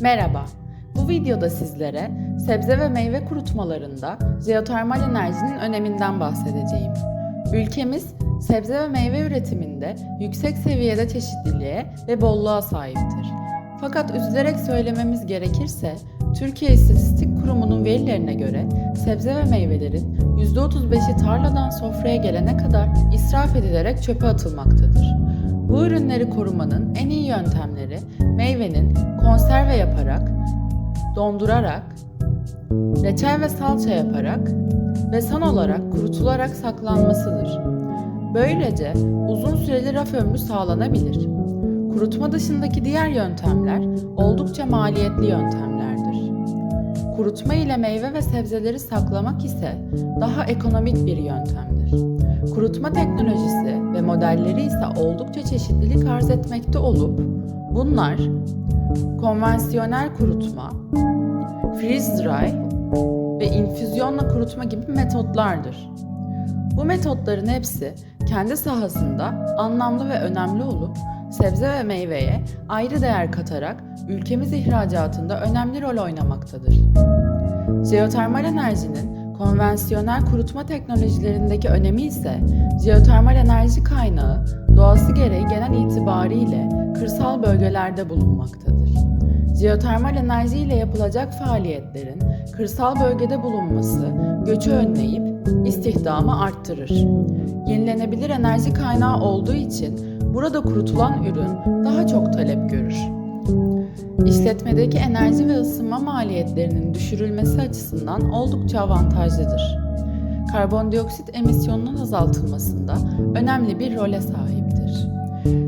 Merhaba. Bu videoda sizlere sebze ve meyve kurutmalarında jeotermal enerjinin öneminden bahsedeceğim. Ülkemiz sebze ve meyve üretiminde yüksek seviyede çeşitliliğe ve bolluğa sahiptir. Fakat üzülerek söylememiz gerekirse Türkiye İstatistik Kurumu'nun verilerine göre sebze ve meyvelerin %35'i tarladan sofraya gelene kadar israf edilerek çöpe atılmaktadır. Bu ürünleri korumanın en iyi yöntemleri meyvenin konserve yaparak, dondurarak, reçel ve salça yaparak ve son olarak kurutularak saklanmasıdır. Böylece uzun süreli raf ömrü sağlanabilir. Kurutma dışındaki diğer yöntemler oldukça maliyetli yöntemlerdir. Kurutma ile meyve ve sebzeleri saklamak ise daha ekonomik bir yöntemdir. Kurutma teknolojisi ve modelleri ise oldukça çeşitlilik arz etmekte olup bunlar konvansiyonel kurutma, freeze dry ve infüzyonla kurutma gibi metotlardır. Bu metotların hepsi kendi sahasında anlamlı ve önemli olup sebze ve meyveye ayrı değer katarak ülkemiz ihracatında önemli rol oynamaktadır. Jeotermal enerjinin konvansiyonel kurutma teknolojilerindeki önemi ise jeotermal enerji kaynağı doğası gereği genel itibariyle kırsal bölgelerde bulunmaktadır. Jeotermal enerji ile yapılacak faaliyetlerin kırsal bölgede bulunması göçü önleyip istihdamı arttırır. Yenilenebilir enerji kaynağı olduğu için burada kurutulan ürün daha çok talep görür. İşletmedeki enerji ve ısınma maliyetlerinin düşürülmesi açısından oldukça avantajlıdır. Karbondioksit emisyonunun azaltılmasında önemli bir role sahiptir.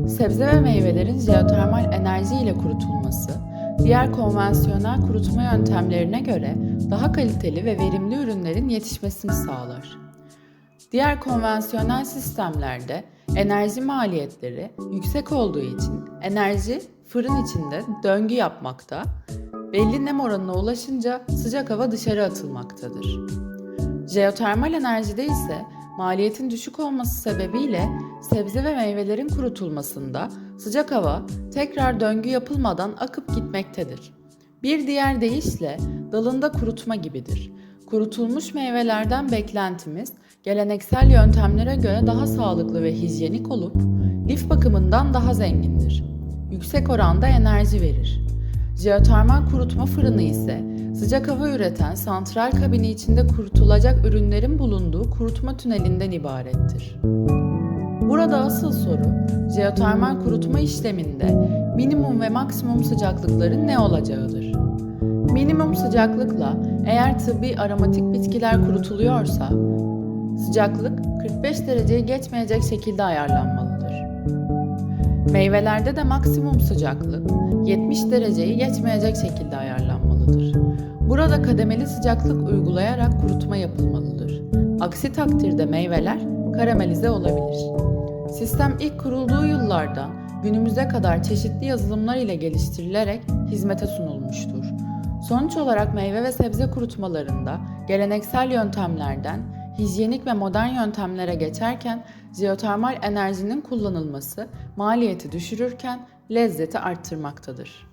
Sebze ve meyvelerin jeotermal enerji ile kurutulması, diğer konvansiyonel kurutma yöntemlerine göre daha kaliteli ve verimli ürünlerin yetişmesini sağlar. Diğer konvansiyonel sistemlerde enerji maliyetleri yüksek olduğu için enerji fırın içinde döngü yapmakta, belli nem oranına ulaşınca sıcak hava dışarı atılmaktadır. Jeotermal enerjide ise maliyetin düşük olması sebebiyle sebze ve meyvelerin kurutulmasında sıcak hava tekrar döngü yapılmadan akıp gitmektedir. Bir diğer deyişle dalında kurutma gibidir. Kurutulmuş meyvelerden beklentimiz geleneksel yöntemlere göre daha sağlıklı ve hijyenik olup lif bakımından daha zengindir. Yüksek oranda enerji verir. Jeotermal kurutma fırını ise sıcak hava üreten santral kabini içinde kurutulacak ürünlerin bulunduğu kurutma tünelinden ibarettir. Burada asıl soru, jeotermal kurutma işleminde minimum ve maksimum sıcaklıkların ne olacağıdır. Minimum sıcaklıkla eğer tıbbi aromatik bitkiler kurutuluyorsa, sıcaklık 45 dereceyi geçmeyecek şekilde ayarlanmalıdır. Meyvelerde de maksimum sıcaklık 70 dereceyi geçmeyecek şekilde ayarlanmalıdır. Burada kademeli sıcaklık uygulayarak kurutma yapılmalıdır. Aksi takdirde meyveler karamelize olabilir. Sistem ilk kurulduğu yıllardan günümüze kadar çeşitli yazılımlar ile geliştirilerek hizmete sunulmuştur. Sonuç olarak meyve ve sebze kurutmalarında geleneksel yöntemlerden hijyenik ve modern yöntemlere geçerken jeotermal enerjinin kullanılması maliyeti düşürürken lezzeti arttırmaktadır.